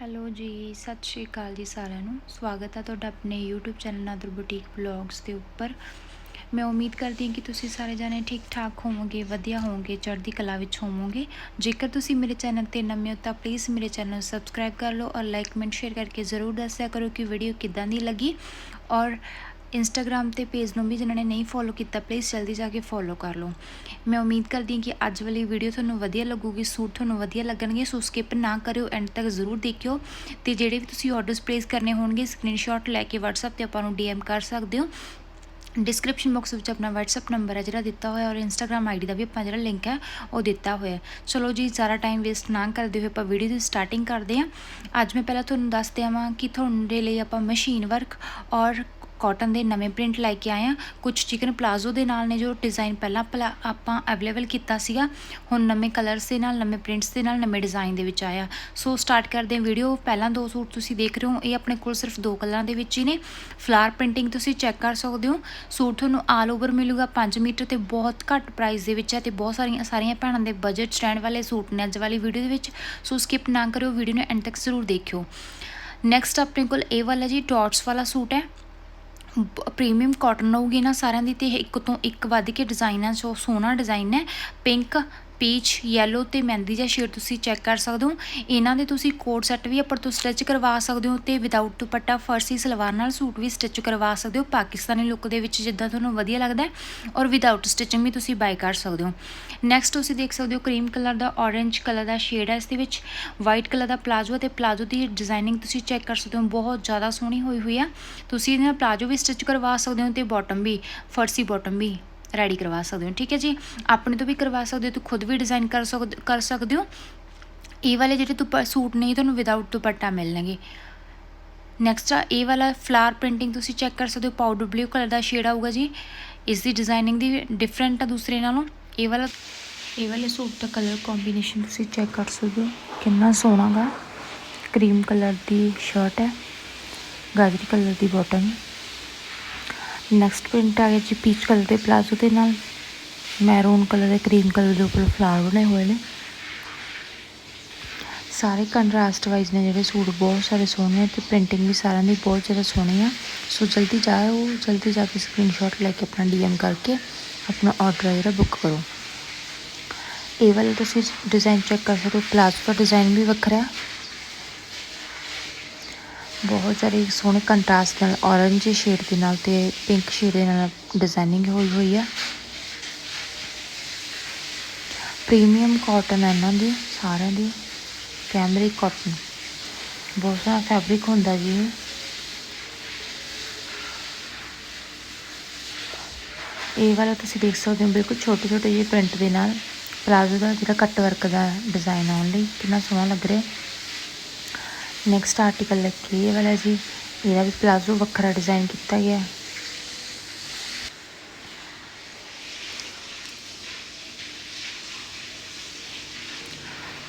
Hello ਜੀ, ਸਤਿ ਸ਼੍ਰੀ ਅਕਾਲ ਜੀ ਸਾਰਿਆਂ ਨੂੰ। ਸਵਾਗਤ ਹੈ ਤੁਹਾਡਾ ਆਪਣੇ YouTube channel Nadar boutique vlogs ਦੇ ਉੱਪਰ। ਮੈਂ ਉਮੀਦ ਕਰਦੀ ਹਾਂ ਕਿ ਤੁਸੀਂ ਸਾਰੇ ਜਾਣੇ ਠੀਕ ਠਾਕ ਹੋਵੋਗੇ, ਵਧੀਆ ਹੋਵੋਗੇ, ਚੜ੍ਹਦੀ ਕਲਾ ਵਿੱਚ ਹੋਵੋਗੇ। ਜੇਕਰ ਤੁਸੀਂ ਮੇਰੇ ਚੈਨਲ ਤੇ ਨਵੇਂ ਹੋ ਤਾਂ ਪਲੀਜ਼ ਮੇਰੇ ਚੈਨਲ ਨੂੰ ਸਬਸਕ੍ਰਾਈਬ ਕਰ ਲਓ ਔਰ ਲਾਈਕ ਕਮੈਂਟ ਸ਼ੇਅਰ ਕਰਕੇ ਜ਼ਰੂਰ ਦੱਸਿਆ ਕਰੋ ਕਿ ਵੀਡੀਓ ਕਿੱਦਾਂ ਦੀ ਲੱਗੀ। ਔਰ ਇੰਸਟਾਗ੍ਰam ਤੇ ਪੇਜ ਨੂੰ ਵੀ ਜਿਨ੍ਹਾਂ ਨੇ ਨਹੀਂ ਫੋਲੋ ਕੀਤਾ ਪਲੀਜ਼ ਜਲਦੀ ਜਾ ਕੇ ਫੋਲੋ ਕਰ ਲਓ। ਮੈਂ ਉਮੀਦ ਕਰਦੀ ਹਾਂ ਕਿ ਅੱਜ ਵਾਲੀ ਵੀਡੀਓ ਤੁਹਾਨੂੰ ਵਧੀਆ ਲੱਗੂਗੀ, ਸੂਟ ਤੁਹਾਨੂੰ ਵਧੀਆ ਲੱਗਣਗੇ ਸੋ ਸਕਿਪ ਨਾ ਕਰਿਓ ਐਂਡ ਤੱਕ ਜ਼ਰੂਰ ਦੇਖਿਓ। ਤੇ ਜਿਹੜੇ ਵੀ ਤੁਸੀਂ ਆਰਡਰਸ ਪਲੇਸ ਕਰਨੇ ਹੋਣਗੇ ਸਕਰੀਨਸ਼ਾਟ ਲੈ ਕੇ WhatsApp ਤੇ ਆਪਾਂ ਨੂੰ DM ਕਰ ਸਕਦੇ ਹੋ। ਡਿਸਕ੍ਰਿਪਸ਼ਨ ਬਾਕਸ ਵਿੱਚ ਆਪਣਾ WhatsApp ਨੰਬਰ ਹੈ ਜਿਹੜਾ ਦਿੱਤਾ ਹੋਇਆ ਔਰ Instagram ID ਦਾ ਵੀ ਆਪਾਂ ਜਿਹੜਾ ਲਿੰਕ ਹੈ ਉਹ ਦਿੱਤਾ ਹੋਇਆ ਚਲੋ ਜੀ ਜ਼ਿਆਦਾ ਟਾਈਮ ਵੇਸਟ ਨਾ ਕਰਦੇ ਹੋਏ ਆਪਾਂ ਵੀਡੀਓ ਦੀ ਸਟਾਰਟਿੰਗ ਕਰਦੇ ਹਾਂ। ਅੱਜ ਮੈਂ ਪਹਿਲਾਂ ਤੁਹਾਨੂੰ ਦੱਸ ਦਿਆਵਾਂ ਕਿ ਤੁਹਾਡੇ ਲਈ ਆਪਾਂ ਮਸ਼ੀਨ ਵਰਕ ਔਰ ਕਾਟਨ ਦੇ ਨਵੇਂ ਪ੍ਰਿੰਟ ਲੈ ਕੇ ਆਏ ਆ ਕੁਝ ਚਿਕਨ ਪਲਾਜ਼ੋ ਦੇ ਨਾਲ ਨੇ ਜੋ ਡਿਜ਼ਾਈਨ ਪਹਿਲਾਂ ਪਲਾ- ਆਪਾਂ ਅਵੇਲੇਬਲ ਕੀਤਾ ਸੀਗਾ। ਹੁਣ ਨਵੇਂ ਕਲਰਸ ਦੇ ਨਾਲ, ਨਵੇਂ ਪ੍ਰਿੰਟਸ ਦੇ ਨਾਲ, ਨਵੇਂ ਡਿਜ਼ਾਈਨ ਦੇ ਵਿੱਚ ਆਇਆ। ਸੋ ਸਟਾਰਟ ਕਰਦੇ ਹਾਂ ਵੀਡੀਓ। ਪਹਿਲਾਂ ਦੋ ਸੂਟ ਤੁਸੀਂ ਦੇਖ ਰਹੇ ਹੋ। ਇਹ ਆਪਣੇ ਕੋਲ ਸਿਰਫ ਦੋ ਕਲਰਾਂ ਦੇ ਵਿੱਚ ਹੀ ਨੇ। ਫਲਾਰ ਪ੍ਰਿੰਟਿੰਗ ਤੁਸੀਂ ਚੈੱਕ ਕਰ ਸਕਦੇ ਹੋ। ਸੂਟ ਤੁਹਾਨੂੰ ਆਲ ਓਵਰ ਮਿਲੂਗਾ 5 ਮੀਟਰ ਤੇ ਬਹੁਤ ਘੱਟ ਪ੍ਰਾਈਸ ਦੇ ਵਿੱਚ ਹੈ ਤੇ ਬਹੁਤ ਸਾਰੀਆਂ ਸਾਰੀਆਂ ਭੈਣਾਂ ਦੇ ਬਜਟ ਸਟੈਂਡ ਵਾਲੇ ਸੂਟ ਨੇ ਅੱਜ ਵਾਲੀ ਵੀਡੀਓ ਦੇ ਵਿੱਚ। ਸੋ ਸਕਿਪ ਨਾ ਕਰਿਓ, ਵੀਡੀਓ ਨੂੰ ਐਂਡ ਤੱਕ ਜ਼ਰੂਰ ਦੇਖਿਓ। ਨੈਕਸਟ ਆਪਣੇ ਕੋਲ ਇਹ ਵਾਲਾ ਜੀ, ਡਾਟਸ ਵਾਲਾ ਸੂਟ ਹੈ। ਪ੍ਰੀਮੀਅਮ ਕਾਟਨ ਹੋਊਗੀ ਨਾ ਸਾਰਿਆਂ ਦੀ ਅਤੇ ਇਹ ਇੱਕ ਤੋਂ ਇੱਕ ਵੱਧ ਕੇ ਡਿਜ਼ਾਇਨ ਹੈ ਸੋ ਸੋਹਣਾ ਡਿਜ਼ਾਇਨ ਹੈ ਪਿੰਕ ਪੀਚ ਯੈਲੋ ਤੇ ਮਹਿੰਦੀ ਜਿਹਾ ਸ਼ੇਡ ਤੁਸੀਂ ਚੈੱਕ ਕਰ ਸਕਦੇ ਹੋ। ਇਹਨਾਂ ਦੇ ਤੁਸੀਂ ਕੋਡ ਸੈੱਟ ਵੀ ਉੱਪਰ ਤੋਂ ਸਟਿਚ ਕਰਵਾ ਸਕਦੇ ਹੋ ਤੇ ਵਿਦਆਊਟ ਦੁਪੱਟਾ, ਫਰਸੀ ਸਲਵਾਰ ਨਾਲ ਸੂਟ ਵੀ ਸਟਿਚ ਕਰਵਾ ਸਕਦੇ ਹੋ ਪਾਕਿਸਤਾਨੀ ਲੁੱਕ ਦੇ ਵਿੱਚ, ਜਿੱਦਾਂ ਤੁਹਾਨੂੰ ਵਧੀਆ ਲੱਗਦਾ ਹੈ ਔਰ ਵਿਦਆਊਟ ਸਟਿਚਿੰਗ ਵੀ ਤੁਸੀਂ ਬਾਈ ਕਰ ਸਕਦੇ ਹੋ। ਨੈਕਸਟ ਤੁਸੀਂ ਦੇਖ ਸਕਦੇ ਹੋ ਕਰੀਮ ਕਲਰ ਦਾ, orange ਕਲਰ ਦਾ ਸ਼ੇਡ ਹੈ ਇਸ ਦੇ ਵਿੱਚ। ਵਾਈਟ ਕਲਰ ਦਾ ਪਲਾਜ਼ੋ ਤੇ ਪਲਾਜ਼ੋ ਦੀ ਡਿਜ਼ਾਈਨਿੰਗ ਤੁਸੀਂ ਚੈੱਕ ਕਰ ਸਕਦੇ ਹੋ, ਬਹੁਤ ਜ਼ਿਆਦਾ ਸੋਹਣੀ ਹੋਈ ਹੋਈ ਆ। ਤੁਸੀਂ ਇਹਦੇ ਨਾਲ ਪਲਾਜ਼ੋ ਵੀ ਸਟਿਚ ਕਰਵਾ ਸਕਦੇ ਹੋ ਤੇ ਬਾਟਮ ਵੀ, ਫਰਸੀ ਬਾਟਮ ਵੀ। ਰੈਡੀ ਕਰਵਾ ਸਕਦੇ ਹੋ। ਠੀਕ ਹੈ ਜੀ? ਆਪਣੇ ਤੋਂ ਵੀ ਕਰਵਾ ਸਕਦੇ ਹੋ, ਤੇ ਖੁਦ ਵੀ ਡਿਜ਼ਾਈਨ ਕਰ ਸਕਦੇ ਕਰ ਸਕਦੇ ਹੋ। ਇਹ ਵਾਲੇ ਜਿਹੜੇ ਦੁਪ ਸੂਟ ਨੇ ਤੁਹਾਨੂੰ ਵਿਦਆਊਟ ਦੁਪੱਟਾ ਮਿਲਣਗੇ। ਨੈਕਸਟ ਆ, ਇਹ ਵਾਲਾ ਫਲਾਰ ਪ੍ਰਿੰਟਿੰਗ ਤੁਸੀਂ ਚੈੱਕ ਕਰ ਸਕਦੇ ਹੋ ਪਾਊਡਰ ਬਲੂ ਕਲਰ ਦਾ ਸ਼ੇਡ ਆਊਗਾ ਜੀ। ਇਸ ਦੀ ਡਿਜ਼ਾਈਨਿੰਗ ਦੀ ਡਿਫਰੈਂਟ ਆ ਦੂਸਰੇ ਨਾਲੋਂ। ਇਹ ਵਾਲਾ, ਇਹ ਵਾਲੇ ਸੂਟ ਦਾ ਕਲਰ ਕੰਬੀਨੇਸ਼ਨ ਤੁਸੀਂ ਚੈੱਕ ਕਰ ਸਕਦੇ ਹੋ। ਕਿੰਨਾ ਸੋਹਣਾ ਗਾ। ਕਰੀਮ ਕਲਰ ਦੀ ਸ਼ਰਟ ਹੈ, ਗਾਜਰੀ ਕਲਰ ਦੀ ਬਾਟਮ ਨੈਕਸਟ ਪ੍ਰਿੰਟ ਆ ਗਿਆ ਜੀ ਪੀਚ ਕਲਰ ਦੇ ਪਲਾਜ਼ੋ ਦੇ ਨਾਲ। ਮੈਰੂਨ ਕਲਰ ਦੇ ਕਰੀਮ ਕਲਰ ਦੇ ਉੱਪਰ ਫਲਾਵਰ ਬਣੇ ਹੋਏ ਨੇ। ਸਾਰੇ ਕੰਟਰਾਸਟ ਵਾਈਜ਼ ਨੇ ਜਿਹੜੇ ਸੂਟ, ਬਹੁਤ ਸਾਰੇ ਸੋਹਣੇ ਤੇ ਪ੍ਰਿੰਟਿੰਗ ਵੀ ਸਾਰਿਆਂ ਦੀ ਬਹੁਤ ਜ਼ਿਆਦਾ ਸੋਹਣੀ ਆ। ਸੋ ਜਲਦੀ ਜਾਓ ਜਲਦੀ ਜਾ ਕੇ ਸਕਰੀਨਸ਼ਾਟ ਲੈ ਕੇ ਆਪਣਾ ਡੀਐਮ ਕਰਕੇ ਆਪਣਾ ਆਰਡਰ ਜਿਹੜਾ ਬੁੱਕ ਕਰੋ। ਇਹ ਵਾਲੇ ਤੁਸੀਂ ਡਿਜ਼ਾਈਨ ਚੈੱਕ ਕਰ ਸਕਦੇ ਹੋ। ਪਲਾਜ਼ੋ ਦਾ ਡਿਜ਼ਾਈਨ ਵੀ ਵੱਖਰਾ। ਬਹੁਤ ਸਾਰੇ ਸੋਹਣੇ ਕੰਟਰਾਸਟ ਨਾਲ orange ਸ਼ੇਡ ਦੇ ਨਾਲ ਤੇ ਪਿੰਕ ਸ਼ੇਡ ਦੇ ਨਾਲ ਡਿਜ਼ਾਈਨਿੰਗ ਹੋਈ ਹੋਈ ਆ। ਪ੍ਰੀਮੀਅਮ ਕਾਟਨ ਹੈ ਇਹਨਾਂ ਦੀ, ਸਾਰਿਆਂ ਦੀ। ਕੈਮਰਿਕ ਕਾਟਨ ਬਹੁਤ ਸਾਰਾ ਫੈਬਰਿਕ ਹੁੰਦਾ ਜੀ ਇਹ। ਇਹ ਵਾਲਾ ਤੁਸੀਂ ਦੇਖ ਸਕਦੇ ਹੋ, ਬਿਲਕੁਲ ਛੋਟੇ ਛੋਟੇ ਜਿਹੇ ਪ੍ਰਿੰਟ ਦੇ ਨਾਲ। ਪਲਾਜ਼ੋ ਦਾ ਜਿਹੜਾ ਕੱਟ ਵਰਕ ਦਾ ਡਿਜ਼ਾਈਨ ਆਉਣ ਲਈ ਕਿੰਨਾ ਸੋਹਣਾ ਲੱਗ ਰਿਹਾ। ਨੈਕਸਟ ਆਰਟੀਕਲ ਲੱਗੀ ਇਹ ਵਾਲਾ ਜੀ। ਇਹਦਾ ਵੀ ਪਲਾਜ਼ੋ ਵੱਖਰਾ ਡਿਜ਼ਾਈਨ ਕੀਤਾ ਗਿਆ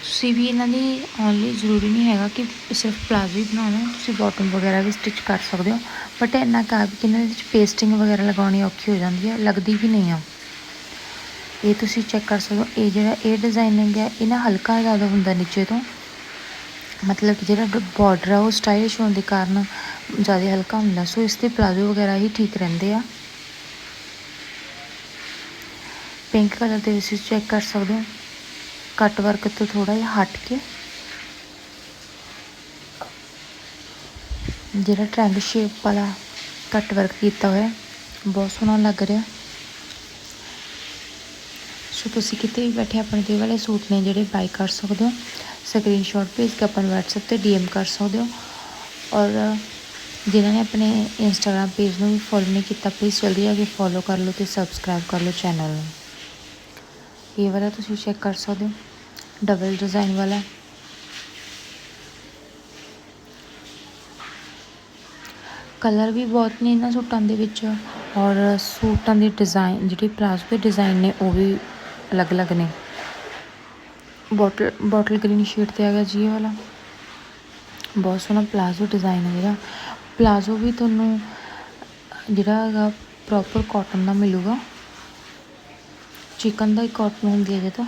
ਤੁਸੀਂ ਵੀ ਇਹਨਾਂ ਦੀ ਓਨਲੀ ਜ਼ਰੂਰੀ ਨਹੀਂ ਹੈਗਾ ਕਿ ਸਿਰਫ ਪਲਾਜ਼ੋ ਹੀ ਬਣਾਉਣਾ, ਤੁਸੀਂ ਬਾਟਮ ਵਗੈਰਾ ਵੀ ਸਟਿਚ ਕਰ ਸਕਦੇ ਹੋ। ਬਟ ਇੰਨਾ ਕਾ ਵੀ ਇਹਨਾਂ ਦੇ ਵਿੱਚ ਪੇਸਟਿੰਗ ਵਗੈਰਾ ਲਗਾਉਣੀ ਔਖੀ ਹੋ ਜਾਂਦੀ ਹੈ, ਲੱਗਦੀ ਵੀ ਨਹੀਂ ਆ। ਇਹ ਤੁਸੀਂ ਚੈੱਕ ਕਰ ਸਕਦੇ ਹੋ, ਇਹ ਜਿਹੜਾ ਇਹ ਡਿਜ਼ਾਈਨਿੰਗ ਹੈ ਇਹ ਨਾ ਹਲਕਾ ਜ਼ਿਆਦਾ ਹੁੰਦਾ ਨੀਚੇ ਤੋਂ। ਮਤਲਬ ਕਿ ਜਿਹੜਾ ਬਾਰਡਰ ਆ, ਉਹ ਸਟਾਈਲਿਸ਼ ਹੋਣ ਦੇ ਕਾਰਨ ਜ਼ਿਆਦਾ ਹਲਕਾ ਹੁੰਦਾ। ਸੋ ਇਸ ਦੇ ਪਲਾਜ਼ੋ ਵਗੈਰਾ ਹੀ ਠੀਕ ਰਹਿੰਦੇ ਆ। ਪਿੰਕ ਕਲਰ ਦੇ ਤੁਸੀਂ ਚੈੱਕ ਕਰ ਸਕਦੇ ਹੋ। ਕੱਟ ਵਰਕ ਤੋਂ ਥੋੜਾ ਜਿਹਾ ਹਟ ਕੇ। ਜਿਹੜਾ ਟ੍ਰਾਇੰਗਲ ਸ਼ੇਪ ਵਾਲਾ ਕੱਟ ਵਰਕ ਕੀਤਾ ਹੋਇਆ, ਬਹੁਤ ਸੋਹਣਾ ਲੱਗ ਰਿਹਾ। ਸੋ ਤੁਸੀਂ ਕਿਤੇ ਵੀ ਬੈਠੇ ਆਪਣੇ ਤੇ ਵਾਲੇ ਸੂਟ ਨੇ ਜਿਹੜੇ ਬਾਈ ਕਰ ਸਕਦੇ ਹੋ ਸਕਰੀਨਸ਼ਾਟ ਭੇਜ ਕੇ ਆਪਾਂ ਨੂੰ WhatsApp ਤੇ DM ਕਰ ਸਕਦੇ ਹੋ। ਔਰ ਜਿਨ੍ਹਾਂ ਨੇ ਆਪਣੇ ਇੰਸਟਾਗ੍ਰam ਪੇਜ ਨੂੰ ਵੀ ਫੋਲੋ ਨਹੀਂ ਕੀਤਾ ਪਲੀਜ਼ ਜਲਦੀ ਆ ਕੇ ਫੋਲੋ ਕਰ ਲਓ ਤੇ ਸਬਸਕ੍ਰਾਈਬ ਕਰ ਲਓ ਚੈਨਲ ਨੂੰ। ਇਹ ਵਾਲਾ ਤੁਸੀਂ ਚੈੱਕ ਕਰ ਸਕਦੇ ਹੋ। ਡਬਲ ਡਿਜ਼ਾਈਨ ਵਾਲਾ। ਕਲਰ ਵੀ ਬਹੁਤ ਨੇ ਇਹਨਾਂ ਸੂਟਾਂ ਦੇ ਵਿੱਚ ਔਰ ਸੂਟਾਂ ਦੇ ਡਿਜ਼ਾਈਨ ਜਿਹੜੇ ਪਲਾਜ਼ੋ ਦੇ ਡਿਜ਼ਾਈਨ ਨੇ ਉਹ ਵੀ ਅਲੱਗ-ਅਲੱਗ ਨੇ। ਬੋਟਲ ਬੋਟਲ ਗ੍ਰੀਨ ਸ਼ੇਡ ਤੇ ਆ ਗਿਆ ਜੀ ਇਹ ਵਾਲਾ। ਬਹੁਤ ਸੋਹਣਾ ਪਲਾਜ਼ੋ ਡਿਜ਼ਾਈਨ ਹੈ ਜਿਹੜਾ ਪਲਾਜ਼ੋ ਵੀ ਤੁਹਾਨੂੰ ਜਿਹੜਾ ਹੈਗਾ ਪ੍ਰੋਪਰ ਕਾਟਨ ਦਾ ਮਿਲੂਗਾ। ਚਿਕਨ ਦਾ ਹੀ ਕਾਟਨ ਹੁੰਦੀ ਹੈ ਜਿਹਦਾ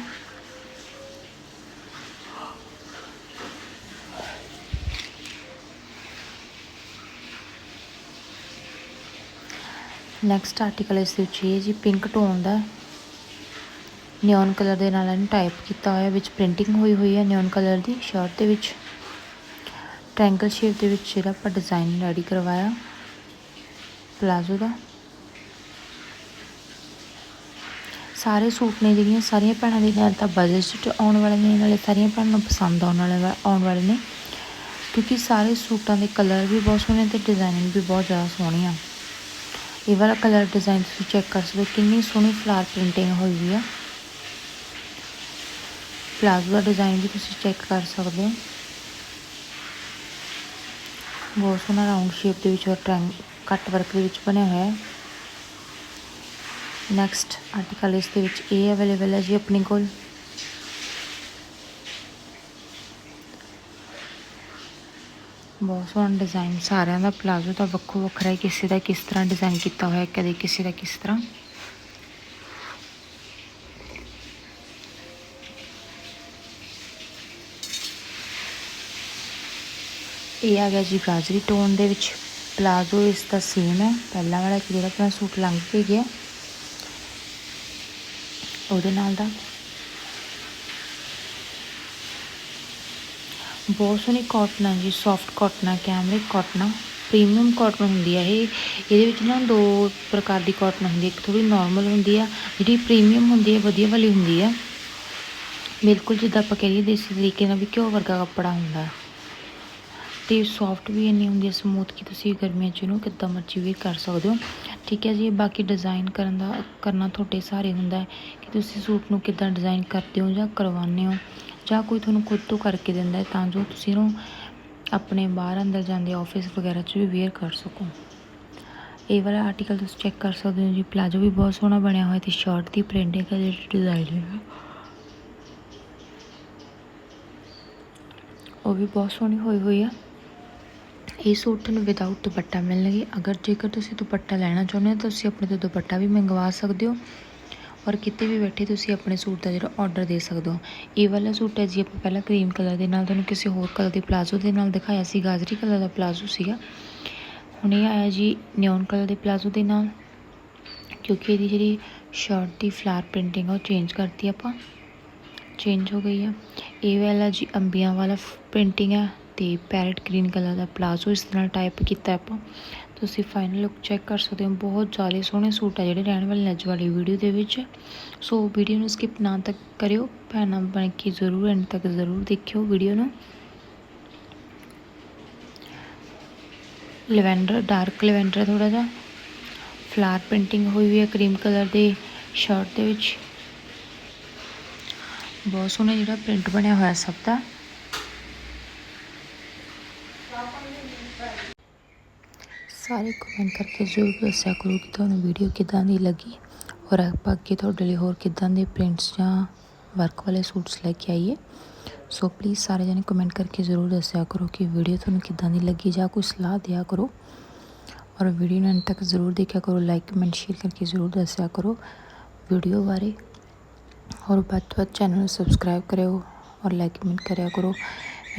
ਨੈਕਸਟ ਆਰਟੀਕਲ ਇਸ ਦੇ ਵਿੱਚ ਇਹ ਜੀ ਪਿੰਕ ਟੋਨ ਦਾ ਨਿਓਨ ਕਲਰ ਦੇ ਨਾਲ ਇਹਨੂੰ ਟਾਈਪ ਕੀਤਾ ਹੋਇਆ, ਵਿੱਚ ਪ੍ਰਿੰਟਿੰਗ ਹੋਈ ਹੋਈ ਹੈ ਨਿਓਨ ਕਲਰ ਦੀ ਸ਼ਰਟ ਦੇ ਵਿੱਚ। ਟ੍ਰਾਇੰਗਲ ਸ਼ੇਪ ਦੇ ਵਿੱਚ ਜਿਹੜਾ ਆਪਾਂ ਡਿਜ਼ਾਈਨ ਰੈਡੀ ਕਰਵਾਇਆ ਪਲਾਜ਼ੋ ਦਾ। ਸਾਰੇ ਸੂਟ ਨੇ ਜਿਹੜੀਆਂ ਸਾਰੀਆਂ ਭੈਣਾਂ ਦੇ ਨਾਲ ਤਾਂ ਬਜਟ 'ਚ ਆਉਣ ਵਾਲੇ ਨੇ, ਨਾਲੇ ਸਾਰੀਆਂ ਭੈਣਾਂ ਨੂੰ ਪਸੰਦ ਆਉਣ ਵਾਲੇ ਵਾ- ਆਉਣ ਵਾਲੇ ਨੇ। ਕਿਉਂਕਿ ਸਾਰੇ ਸੂਟਾਂ ਦੇ ਕਲਰ ਵੀ ਬਹੁਤ ਸੋਹਣੇ ਤੇ ਡਿਜ਼ਾਈਨਿੰਗ ਵੀ ਬਹੁਤ ਜ਼ਿਆਦਾ ਸੋਹਣੀ ਆ ਇਹ ਵਾਲਾ ਕਲਰ ਡਿਜ਼ਾਈਨ ਤੁਸੀਂ ਚੈੱਕ ਕਰ ਸਕਦੇ ਹੋ, ਕਿੰਨੀ ਸੋਹਣੀ ਫਲਾਰ ਪ੍ਰਿੰਟਿੰਗ ਹੋਈ ਹੋਈ ਆ। ਪਲਾਜ਼ੋ ਦਾ ਡਿਜ਼ਾਈਨ ਵੀ ਤੁਸੀਂ ਚੈੱਕ ਕਰ ਸਕਦੇ ਹੋ। ਬਹੁਤ ਸੋਹਣਾ ਰਾਉਂਡ ਸ਼ੇਪ ਦੇ ਵਿੱਚ ਔਰ ਟ੍ਰਾਇੰਗ ਕੱਟ ਵਰਕ ਦੇ ਵਿੱਚ ਬਣਿਆ ਹੋਇਆ ਹੈ। ਨੈਕਸਟ ਆਰਟੀਕਲ ਇਸ ਦੇ ਵਿੱਚ ਇਹ ਅਵੇਲੇਬਲ ਹੈ ਜੀ ਆਪਣੇ ਕੋਲ। ਬਹੁਤ ਸੋਹਣਾ ਡਿਜ਼ਾਈਨ ਸਾਰਿਆਂ ਦਾ ਪਲਾਜ਼ੋ ਦਾ ਵੱਖੋ ਵੱਖਰਾ ਹੈ ਕਿਸੇ ਦਾ ਕਿਸ ਤਰ੍ਹਾਂ ਡਿਜ਼ਾਈਨ ਕੀਤਾ ਹੋਇਆ ਕਦੇ ਕਿਸੇ ਦਾ ਕਿਸ ਤਰ੍ਹਾਂ। ਇਹ ਆ ਗਿਆ ਜੀ ਗਾਜਰੀ ਟੋਨ ਦੇ ਵਿੱਚ ਪਲਾਜ਼ੋ, ਇਸ ਦਾ ਸੇਮ ਹੈ। ਪਹਿਲਾਂ ਵਾਲਾ ਜਿਹੜਾ ਆਪਣਾ ਸੂਟ ਲੰਘ ਕੇ ਗਿਆ। ਉਹਦੇ ਨਾਲ ਦਾ। ਬਹੁਤ ਸੋਹਣੀ ਕਾਟਨ ਹੈ ਜੀ ਸੌਫਟ ਕਾਟਨ ਹੈ ਕੈਮਰੇ ਕਾਟਨ ਆ। ਪ੍ਰੀਮੀਅਮ ਕਾਟਨ ਹੁੰਦੀ ਹੈ ਇਹ। ਇਹਦੇ ਵਿੱਚ ਨਾ ਦੋ ਪ੍ਰਕਾਰ ਦੀ ਕਾਟਨ ਹੁੰਦੀ ਹੈ ਇੱਕ ਥੋੜੀ ਨਾਰਮਲ ਹੁੰਦੀ ਆ, ਜਿਹੜੀ ਪ੍ਰੀਮੀਅਮ ਹੁੰਦੀ ਹੈ ਵਧੀਆ ਵਾਲੀ ਹੁੰਦੀ ਆ। ਬਿਲਕੁਲ ਜਿੱਦਾਂ ਆਪਾਂ ਕਹੀਏ ਦੇਸੀ ਤਰੀਕੇ ਨਾਲ ਵੀ ਘਿਓ ਵਰਗਾ ਕੱਪੜਾ ਹੁੰਦਾ। ਤੇ ਸੌਫਟ ਵੀ ਇੰਨੀ ਹੁੰਦੀ ਹੈ ਸਮੂਥ ਕਿ ਤੁਸੀਂ ਗਰਮੀਆਂ 'ਚ ਇਹਨੂੰ ਕਿੱਦਾਂ ਮਰਜ਼ੀ ਵੀ ਕਰ ਸਕਦੇ ਹੋ। ਠੀਕ ਹੈ ਜੀ, ਬਾਕੀ ਡਿਜ਼ਾਈਨ ਕਰਨ ਦਾ, ਕਰਨਾ ਤੁਹਾਡੇ ਸਾਰੇ ਹੁੰਦਾ ਹੈ ਕਿ ਤੁਸੀਂ ਸੂਟ ਨੂੰ ਕਿੱਦਾਂ ਡਿਜ਼ਾਈਨ ਕਰਦੇ ਹੋ ਜਾਂ ਕਰਵਾਉਂਦੇ ਹੋ, ਜਾਂ ਕੋਈ ਤੁਹਾਨੂੰ ਖੁਦ ਤੋਂ ਕਰਕੇ ਦਿੰਦਾ ਹੈ ਤਾਂ ਜੋ ਤੁਸੀਂ ਇਹਨੂੰ ਆਪਣੇ ਬਾਹਰ ਅੰਦਰ ਜਾਂਦੇ ਆਫਿਸ ਵਗੈਰਾ 'ਚ ਵੀ ਵੇਅਰ ਕਰ ਸਕੋ। ਇਹ ਵਾਲਾ ਆਰਟੀਕਲ ਤੁਸੀਂ ਚੈੱਕ ਕਰ ਸਕਦੇ ਹੋ ਜੀ ਪਲਾਜੋ ਵੀ ਬਹੁਤ ਸੋਹਣਾ ਬਣਿਆ ਹੋਇਆ ਤੇ ਸ਼ਰਟ ਦੀ ਪ੍ਰਿੰਟਿੰਗ ਦਾ ਜਿਹੜਾ ਡਿਜ਼ਾਈਨ ਹੈ। ਉਹ ਵੀ ਬਹੁਤ ਸੋਹਣੀ ਹੋਈ ਹੋਈ ਆ। ਇਹ ਸੂਟ ਤੁਹਾਨੂੰ ਵਿਦਆਊਟ ਦੁਪੱਟਾ ਮਿਲਣਗੇ। ਅਗਰ ਜੇਕਰ ਤੁਸੀਂ ਦੁਪੱਟਾ ਲੈਣਾ ਚਾਹੁੰਦੇ ਹੋ, ਤਾਂ ਤੁਸੀਂ ਆਪਣੇ ਤੋਂ ਦੁਪੱਟਾ ਵੀ ਮੰਗਵਾ ਸਕਦੇ ਹੋ ਔਰ ਕਿਤੇ ਵੀ ਬੈਠੇ ਤੁਸੀਂ ਆਪਣੇ ਸੂਟ ਦਾ ਜਿਹੜਾ ਆਰਡਰ ਦੇ ਸਕਦੇ ਹੋ। ਇਹ ਵਾਲਾ ਸੂਟ ਹੈ ਜੀ, ਆਪਾਂ ਪਹਿਲਾਂ ਕਰੀਮ ਕਲਰ ਦੇ ਨਾਲ ਤੁਹਾਨੂੰ ਕਿਸੇ ਹੋਰ ਕਲਰ ਦੇ ਪਲਾਜ਼ੋ ਦੇ ਨਾਲ ਦਿਖਾਇਆ ਸੀ, ਗਾਜਰੀ ਕਲਰ ਦਾ ਪਲਾਜ਼ੋ ਸੀਗਾ। ਹੁਣ ਇਹ ਆਇਆ ਜੀ ਨਿਓਨ ਕਲਰ ਦੇ ਪਲਾਜ਼ੋ ਦੇ ਨਾਲ, ਕਿਉਂਕਿ ਇਹਦੀ ਜਿਹੜੀ ਸ਼ਰਟ ਦੀ ਫਲਾਰ ਪ੍ਰਿੰਟਿੰਗ ਆ, ਉਹ ਚੇਂਜ ਕਰਤੀ ਆਪਾਂ। ਚੇਂਜ ਹੋ ਗਈ ਆ। ਇਹ ਵਾਲਾ ਜੀ ਅੰਬੀਆਂ ਵਾਲਾ ਪ੍ਰਿੰਟਿੰਗ ਹੈ ਤੇ ਪੈਰਟ ਗ੍ਰੀਨ ਕਲਰ ਦਾ ਪਲਾਜ਼ੋ ਇਸ ਤਰ੍ਹਾਂ ਟਾਈਪ ਕੀਤਾ ਆਪਾਂ। ਤੁਸੀਂ ਫਾਈਨਲ ਲੁੱਕ ਚੈੱਕ ਕਰ ਸਕਦੇ ਹੋ। ਬਹੁਤ ਜ਼ਿਆਦਾ ਸੋਹਣੇ ਸੂਟ ਆ ਜਿਹੜੇ ਰਹਿਣ ਵਾਲੇ ਨੇ ਅੱਜ ਵਾਲੀ ਵੀਡੀਓ ਦੇ ਵਿੱਚ। ਸੋ ਵੀਡੀਓ ਨੂੰ ਸਕਿਪ ਨਾ ਤੱਕ ਕਰਿਓ। ਭੈਣਾਂ ਬਣ ਕੇ ਜ਼ਰੂਰ ਐਂਡ ਤੱਕ ਜ਼ਰੂਰ ਦੇਖਿਓ ਵੀਡੀਓ ਨੂੰ। ਲਵੈਂਡਰ ਡਾਰਕ ਲਵੈਂਡਰ ਥੋੜਾ ਜਿਹਾ। ਫਲਾਰ ਪ੍ਰਿੰਟਿੰਗ ਹੋਈ ਹੋਈ ਹੈ ਕਰੀਮ ਕਲਰ ਦੇ ਸ਼ਰਟ ਦੇ ਵਿੱਚ। ਬਹੁਤ ਸੋਹਣਾ ਜਿਹੜਾ ਪ੍ਰਿੰਟ ਬਣਿਆ ਹੋਇਆ ਸਭ ਦਾ। ਸਾਰੇ ਕਮੈਂਟ ਕਰਕੇ ਜ਼ਰੂਰ ਦੱਸਿਆ ਕਰੋ ਕਿ ਤੁਹਾਨੂੰ ਵੀਡੀਓ ਕਿਦਾਂ ਦੀ ਲੱਗੀ ਔਰ ਆਪਾਂ ਅੱਗੇ ਤੁਹਾਡੇ ਲਈ ਹੋਰ ਕਿਦਾਂ ਦੇ ਪ੍ਰਿੰਟਸ ਜਾਂ ਵਰਕ ਵਾਲੇ ਸੂਟਸ ਲੈ ਕੇ ਆਈਏ। ਸੋ ਪਲੀਜ਼ ਸਾਰੇ ਜਣੇ ਕਮੈਂਟ ਕਰਕੇ ਜ਼ਰੂਰ ਦੱਸਿਆ ਕਰੋ ਕਿ ਵੀਡੀਓ ਤੁਹਾਨੂੰ ਕਿਦਾਂ ਦੀ ਲੱਗੀ ਜਾਂ ਕੋਈ ਸਲਾਹ ਦਿਆ ਕਰੋ। ਔਰ ਵੀਡੀਓ ਨੂੰ ਅੰਤ ਤੱਕ ਜ਼ਰੂਰ ਦੇਖਿਆ ਕਰੋ ਲਾਈਕ ਕਮੈਂਟ ਸ਼ੇਅਰ ਕਰਕੇ ਜ਼ਰੂਰ ਦੱਸਿਆ ਕਰੋ ਵੀਡੀਓ ਬਾਰੇ। ਔਰ ਵੱਧ ਤੋਂ ਵੱਧ ਚੈਨਲ ਨੂੰ ਸਬਸਕ੍ਰਾਈਬ ਕਰਿਓ ਔਰ ਲਾਈਕ ਕਮੈਂਟ ਕਰਿਆ ਕਰੋ।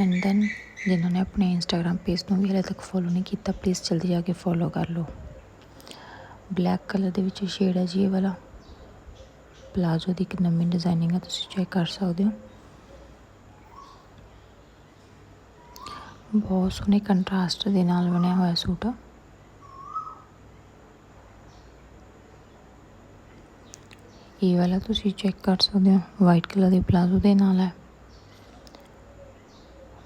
ਐਂਡ ਦੈਨ ਜਿਨ੍ਹਾਂ ਨੇ ਆਪਣੇ ਇੰਸਟਾਗ੍ਰam ਪੇਜ ਨੂੰ ਵੀ ਹਲੇ ਤੱਕ ਫੋਲੋ ਨਹੀਂ ਕੀਤਾ ਪਲੀਜ਼ ਜਲਦੀ ਜਾ ਕੇ ਫੋਲੋ ਕਰ ਲਓ। ਬਲੈਕ ਕਲਰ ਦੇ ਵਿੱਚ ਸ਼ੇਡ ਹੈ ਜੀ ਇਹ ਵਾਲਾ। ਪਲਾਜ਼ੋ ਦੀ ਇੱਕ ਨਵੀਂ ਡਿਜ਼ਾਈਨਿੰਗ ਹੈ, ਤੁਸੀਂ ਚੈੱਕ ਕਰ ਸਕਦੇ ਹੋ। ਬਹੁਤ ਸੋਹਣੇ ਕੰਟਰਾਸਟ ਦੇ ਨਾਲ ਬਣਿਆ ਹੋਇਆ ਸੂਟ ਆ। ਇਹ ਵਾਲਾ ਤੁਸੀਂ ਚੈੱਕ ਕਰ ਸਕਦੇ ਹੋ ਵਾਈਟ ਕਲਰ ਦੇ ਪਲਾਜ਼ੋ ਦੇ ਨਾਲ ਹੈ।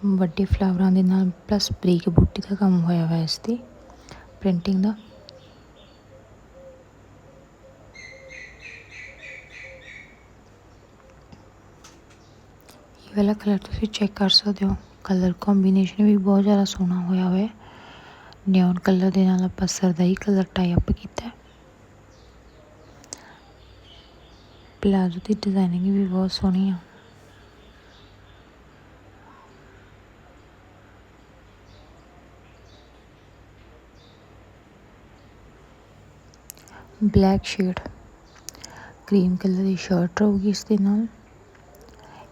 ਵੱਡੇ ਫਲਾਵਰਾਂ ਦੇ ਨਾਲ ਪਲੱਸ ਬਰੀਕ ਬੂਟੀ ਦਾ ਕੰਮ ਹੋਇਆ ਹੋਇਆ ਇਸ ਤੇ ਪ੍ਰਿੰਟਿੰਗ ਦਾ। ਇਹ ਵਾਲਾ ਕਲਰ ਤੁਸੀਂ ਚੈੱਕ ਕਰ ਸਕਦੇ ਹੋ। ਕਲਰ ਕੰਬੀਨੇਸ਼ਨ ਵੀ ਬਹੁਤ ਜ਼ਿਆਦਾ ਸੋਹਣਾ ਹੋਇਆ ਹੋਇਆ ਨਿਓਨ ਕਲਰ ਦੇ ਨਾਲ ਆਪਾਂ ਸਰਦਾਈ ਕਲਰ ਟਾਈ ਅਪ ਕੀਤਾ ਪਲਾਜ਼ੋ ਦੀ ਡਿਜ਼ਾਈਨਿੰਗ ਵੀ ਬਹੁਤ ਸੋਹਣੀ ਆ। ਬਲੈਕ ਸ਼ੇਡ, ਕਰੀਮ ਕਲਰ ਦੀ ਸ਼ਰਟ ਰਹੂਗੀ ਇਸ ਦੇ ਨਾਲ।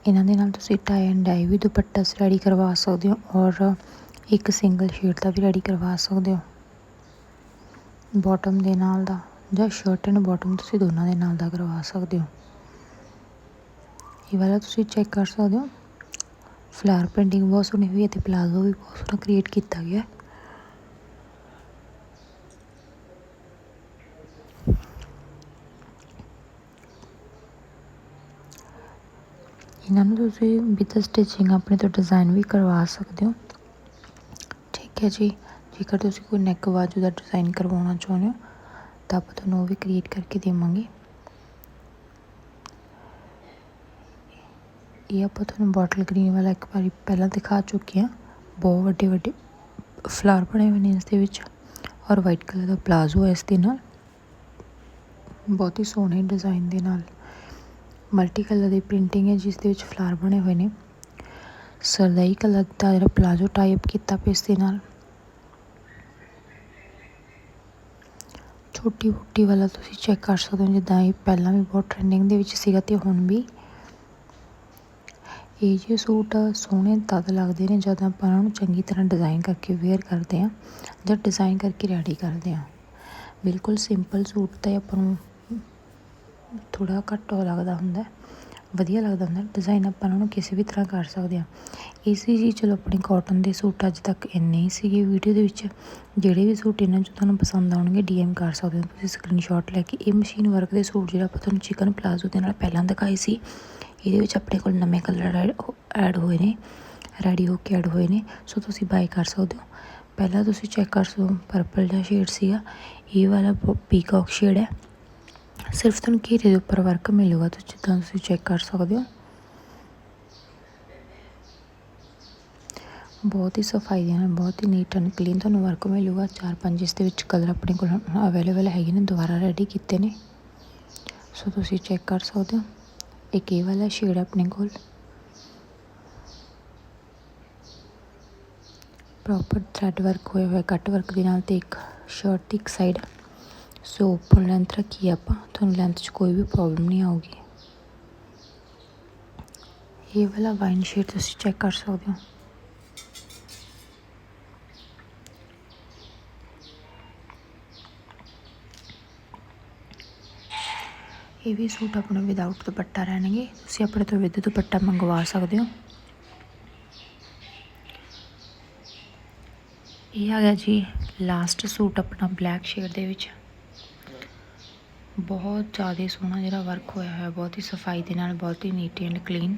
ਇਹਨਾਂ ਦੇ ਨਾਲ ਤੁਸੀਂ ਟਾਈ ਐਂਡ ਡਾਈ ਵੀ ਦੁਪੱਟਾ ਰੈਡੀ ਕਰਵਾ ਸਕਦੇ ਹੋ ਔਰ ਇੱਕ ਸਿੰਗਲ ਸ਼ੇਡ ਦਾ ਵੀ ਰੈਡੀ ਕਰਵਾ ਸਕਦੇ ਹੋ। ਬਾਟਮ ਦੇ ਨਾਲ ਦਾ ਜਾਂ ਸ਼ਰਟ ਐਂਡ ਬਾਟਮ ਤੁਸੀਂ ਦੋਨਾਂ ਦੇ ਨਾਲ ਦਾ ਕਰਵਾ ਸਕਦੇ ਹੋ। ਇਹ ਵਾਲਾ ਤੁਸੀਂ ਚੈੱਕ ਕਰ ਸਕਦੇ ਹੋ। ਫਲਾਰ ਪੇਂਟਿੰਗ ਬਹੁਤ ਸੋਹਣੀ ਹੋਈ ਹੈ ਤੇ ਪਲਾਜ਼ੋ ਵੀ ਬਹੁਤ ਸੋਹਣਾ ਕ੍ਰੀਏਟ ਕੀਤਾ ਗਿਆ ਹੈ। ਇਹਨਾਂ ਨੂੰ ਤੁਸੀਂ ਵਿਦ ਸਟਿਚਿੰਗ ਆਪਣੇ ਤੋਂ ਡਿਜ਼ਾਈਨ ਵੀ ਕਰਵਾ ਸਕਦੇ ਹੋ। ਠੀਕ ਹੈ ਜੀ। ਜੇਕਰ ਤੁਸੀਂ ਕੋਈ ਨੈਕ ਬਾਜੂ ਦਾ ਡਿਜ਼ਾਈਨ ਕਰਵਾਉਣਾ ਚਾਹੁੰਦੇ ਹੋ, ਤਾਂ ਆਪਾਂ ਤੁਹਾਨੂੰ ਉਹ ਵੀ ਕ੍ਰੀਏਟ ਕਰਕੇ ਦੇਵਾਂਗੇ। ਇਹ ਆਪਾਂ ਤੁਹਾਨੂੰ ਬੋਟਲ ਗ੍ਰੀਨ ਵਾਲਾ ਇੱਕ ਵਾਰੀ ਪਹਿਲਾਂ ਦਿਖਾ ਚੁੱਕੇ ਹਾਂ। ਬਹੁਤ ਵੱਡੇ ਵੱਡੇ ਫਲਾਰ ਬਣੇ ਹੋਏ ਨੇ ਇਸ ਦੇ ਵਿੱਚ ਔਰ ਵਾਈਟ ਕਲਰ ਦਾ ਪਲਾਜ਼ੋ ਹੈ ਇਸ ਦੇ ਨਾਲ। ਬਹੁਤ ਹੀ ਸੋਹਣੇ ਡਿਜ਼ਾਈਨ ਦੇ ਨਾਲ। ਮਲਟੀ ਕਲਰ ਦੀ ਪ੍ਰਿੰਟਿੰਗ ਹੈ ਜਿਸ ਦੇ ਵਿੱਚ ਫਲਾਰ ਬਣੇ ਹੋਏ ਨੇ। ਸਰਦਾਈ ਕਲਰ ਦਾ ਜਿਹੜਾ ਪਲਾਜ਼ੋ ਟਾਈਪ ਕੀਤਾ ਪਿਆ ਇਸ ਦੇ ਨਾਲ। ਛੋਟੀ ਬੁੱਟੀ ਵਾਲਾ ਤੁਸੀਂ ਚੈੱਕ ਕਰ ਸਕਦੇ ਹੋ, ਜਿੱਦਾਂ ਇਹ ਪਹਿਲਾਂ ਵੀ ਬਹੁਤ ਟ੍ਰੈਂਡਿੰਗ ਦੇ ਵਿੱਚ ਸੀਗਾ ਤੇ ਹੁਣ ਵੀ। ਇਹ ਜਿਹੇ ਸੂਟ ਸੋਹਣੇ ਤਦ ਲੱਗਦੇ ਨੇ ਜਦ ਆਪਾਂ ਉਹਨਾਂ ਨੂੰ ਚੰਗੀ ਤਰ੍ਹਾਂ ਡਿਜ਼ਾਈਨ ਕਰਕੇ ਵੇਅਰ ਕਰਦੇ ਹਾਂ ਜਾਂ ਡਿਜ਼ਾਈਨ ਕਰਕੇ ਰੈਡੀ ਕਰਦੇ ਹਾਂ। ਬਿਲਕੁਲ ਸਿੰਪਲ ਸੂਟ ਤਾਂ ਆਪਾਂ ਨੂੰ ਥੋੜਾ ਘੱਟ ਉਹ ਲੱਗਦਾ ਹੁੰਦਾ ਵਧੀਆ ਲੱਗਦਾ ਹੁੰਦਾ ਡਿਜ਼ਾਈਨ ਆਪਾਂ ਉਹਨਾਂ ਨੂੰ ਕਿਸੇ ਵੀ ਤਰ੍ਹਾਂ ਕਰ ਸਕਦੇ ਹਾਂ। ਇਸ ਜੀ ਚਲੋ ਆਪਣੇ ਕਾਟਨ ਦੇ ਸੂਟ ਅੱਜ ਤੱਕ ਇੰਨੇ ਹੀ ਸੀਗੇ ਵੀਡੀਓ ਦੇ ਵਿੱਚ। ਜਿਹੜੇ ਵੀ ਸੂਟ ਇਹਨਾਂ 'ਚੋਂ ਤੁਹਾਨੂੰ ਪਸੰਦ ਆਉਣਗੇ ਡੀਐਮ ਕਰ ਸਕਦੇ ਹੋ। ਤੁਸੀਂ ਸਕਰੀਨਸ਼ਾਟ ਲੈ ਕੇ, ਇਹ ਮਸ਼ੀਨ ਵਰਕ ਦੇ ਸੂਟ ਜਿਹੜਾ ਆਪਾਂ ਤੁਹਾਨੂੰ ਚਿਕਨ ਪਲਾਜ਼ੋ ਦੇ ਨਾਲ ਪਹਿਲਾਂ ਦਿਖਾਏ ਸੀ, ਇਹਦੇ ਵਿੱਚ ਆਪਣੇ ਕੋਲ ਨਵੇਂ ਕਲਰ ਐਡ ਹੋਏ ਨੇ ਰੈਡੀ ਹੋ ਕੇ ਐਡ ਹੋਏ ਨੇ। ਸੋ ਤੁਸੀਂ ਬਾਈ ਕਰ ਸਕਦੇ ਹੋ। ਪਹਿਲਾਂ ਤੁਸੀਂ ਚੈੱਕ ਕਰ ਸਕਦੇ ਹੋ ਪਰਪਲ ਜਿਹਾ ਸ਼ੇਡ ਸੀਗਾ। ਇਹ ਵਾਲਾ ਪੀਕਾਕ ਸ਼ੇਡ ਹੈ। ਸਿਰਫ ਤੁਹਾਨੂੰ ਘੇਰੇ ਦੇ ਉੱਪਰ ਵਰਕ ਮਿਲੂਗਾ, ਤੁਸੀਂ ਜਿੱਦਾਂ ਤੁਸੀਂ ਚੈੱਕ ਕਰ ਸਕਦੇ ਹੋ। ਬਹੁਤ ਹੀ ਸਫ਼ਾਈ ਦੇ ਨਾਲ ਬਹੁਤ ਹੀ ਨੀਟ ਐਂਡ ਕਲੀਨ ਤੁਹਾਨੂੰ ਵਰਕ ਮਿਲੂਗਾ। ਚਾਰ ਪੰਜ ਇਸ ਦੇ ਵਿੱਚ ਕਲਰ ਆਪਣੇ ਕੋਲ ਅਵੇਲੇਬਲ ਹੈਗੇ ਨੇ, ਦੁਬਾਰਾ ਰੈਡੀ ਕੀਤੇ ਨੇ। ਸੋ ਤੁਸੀਂ ਚੈੱਕ ਕਰ ਸਕਦੇ ਹੋ। ਇੱਕ ਇਹ ਵਾਲਾ ਸ਼ੇਡ ਆਪਣੇ ਕੋਲ। ਪ੍ਰੋਪਰ ਥਰੈਡ ਵਰਕ ਹੋਇਆ ਹੋਇਆ ਕੱਟ ਵਰਕ ਦੇ ਨਾਲ ਤੇ ਇੱਕ ਸ਼ਰਟ ਦੀ ਇੱਕ ਸਾਈਡ ਸੋ ਓਪਨ ਲੈਂਥ ਰੱਖੀ ਆਪਾਂ, ਤੁਹਾਨੂੰ ਲੈਂਥ 'ਚ ਕੋਈ ਵੀ ਪ੍ਰੋਬਲਮ ਨਹੀਂ ਆਊਗੀ। ਇਹ ਵਾਲਾ ਵਾਈਨ ਸ਼ੇਡ ਤੁਸੀਂ ਚੈੱਕ ਕਰ ਸਕਦੇ ਹੋ। ਇਹ ਵੀ ਸੂਟ ਆਪਣਾ ਵਿਦਆਊਟ ਦੁਪੱਟਾ ਰਹਿਣਗੇ, ਤੁਸੀਂ ਆਪਣੇ ਤੋਂ ਵਿਦ ਦੁਪੱਟਾ ਮੰਗਵਾ ਸਕਦੇ ਹੋ। ਇਹ ਆ ਗਿਆ ਜੀ ਲਾਸਟ ਸੂਟ ਆਪਣਾ ਬਲੈਕ ਸ਼ੇਡ ਦੇ ਵਿੱਚ। ਬਹੁਤ ਜ਼ਿਆਦਾ ਸੋਹਣਾ ਜਿਹੜਾ ਵਰਕ ਹੋਇਆ ਹੋਇਆ, ਬਹੁਤ ਹੀ ਸਫ਼ਾਈ ਦੇ ਨਾਲ, ਬਹੁਤ ਹੀ ਨੀਟ ਐਂਡ ਕਲੀਨ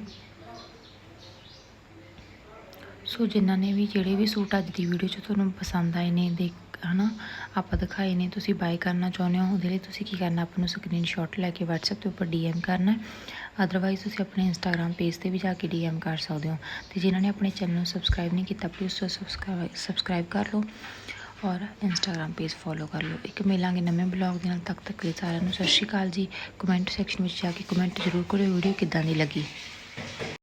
ਸੋ ਜਿਨ੍ਹਾਂ ਨੇ ਵੀ ਜਿਹੜੇ ਵੀ ਸੂਟ ਅੱਜ ਦੀ ਵੀਡੀਓ 'ਚ ਤੁਹਾਨੂੰ ਪਸੰਦ ਆਏ ਨੇ, ਦੇਖ, ਹਨਾ, ਆਪਾਂ ਦਿਖਾਏ ਨੇ, ਤੁਸੀਂ ਬਾਈ ਕਰਨਾ ਚਾਹੁੰਦੇ ਹੋ, ਉਹਦੇ ਲਈ ਤੁਸੀਂ ਕੀ ਕਰਨਾ, ਆਪਾਂ ਨੂੰ ਸਕਰੀਨਸ਼ਾਟ ਲੈ ਕੇ WhatsApp ਤੇ ਉੱਪਰ DM ਕਰਨਾ ਅਦਰਵਾਈਜ਼ ਤੁਸੀਂ ਆਪਣੇ ਇੰਸਟਾਗ੍ਰam ਪੇਜ ਤੇ ਵੀ ਜਾ ਕੇ DM ਕਰ ਸਕਦੇ ਹੋ। ਤੇ ਜਿਨ੍ਹਾਂ ਨੇ ਆਪਣੇ ਚੈਨਲ ਨੂੰ ਸਬਸਕ੍ਰਾਈਬ ਨਹੀਂ ਕੀਤਾ ਪਲੀਜ਼ ਸਬਸਕ੍ਰਾਈਬ ਸਬਸਕ੍ਰਾਈਬ ਕਰ ਲਓ। ਔਰ ਇੰਸਟਾਗ੍ਰਾਮ ਪੇਜ ਫੋਲੋ ਕਰ ਲਓ। ਇੱਕ ਮਿਲਾਂਗੇ ਨਵੇਂ ਬਲੌਗ ਦੇ ਨਾਲ, ਤੱਕ ਤੱਕ ਲਈ ਸਾਰਿਆਂ ਨੂੰ ਸਤਿ ਸ਼੍ਰੀ ਅਕਾਲ ਜੀ। ਕਮੈਂਟ ਸੈਕਸ਼ਨ ਵਿੱਚ ਜਾ ਕੇ ਕਮੈਂਟ ਜ਼ਰੂਰ ਕਰਿਓ ਵੀਡੀਓ ਕਿੱਦਾਂ ਦੀ ਲੱਗੀ?